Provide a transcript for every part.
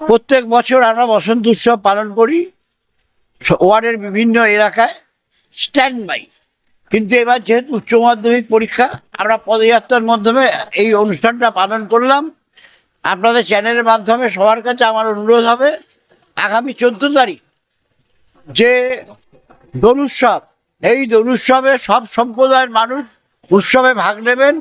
প্রত্যেক বছর আমরা বসন্ত উৎসব পালন করি। ওয়ার্ডের বিভিন্ন এলাকায় স্ট্যান্ড বাই কিন্তু এবার যেহেতু উচ্চ মাধ্যমিক পরীক্ষা, আমরা পদযাত্রার মাধ্যমে এই অনুষ্ঠানটা পালন করলাম। আপনাদের চ্যানেলের মাধ্যমে সবার কাছে আমার অনুরোধ হবে, আগামী চোদ্দ তারিখ যে দোল উৎসব এই দোল উৎসবে সব সম্প্রদায়ের মানুষ উৎসবে ভাগ নেবেন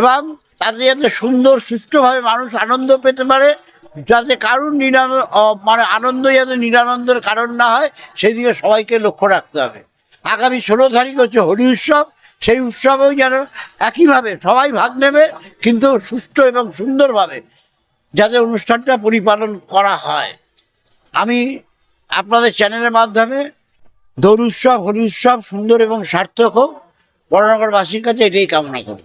এবং তাতে যাতে সুন্দর, সুষ্ঠুভাবে মানুষ আনন্দ পেতে পারে। যাতে কারুর নিরান মানে আনন্দ যাতে নিরানন্দের কারণ না হয়, সেদিকে সবাইকে লক্ষ্য রাখতে হবে। আগামী ষোলো তারিখ হচ্ছে হোলি উৎসব, সেই উৎসবেও যেন একইভাবে সবাই ভাগ নেবে, কিন্তু সুষ্ঠু এবং সুন্দরভাবে যাতে অনুষ্ঠানটা পরিপালন করা হয়। আমি আপনাদের চ্যানেলের মাধ্যমে দোল উৎসব, হোলি উৎসব সুন্দর এবং সার্থক হোক, বড়নগরবাসীর কাছে এটাই কামনা করি।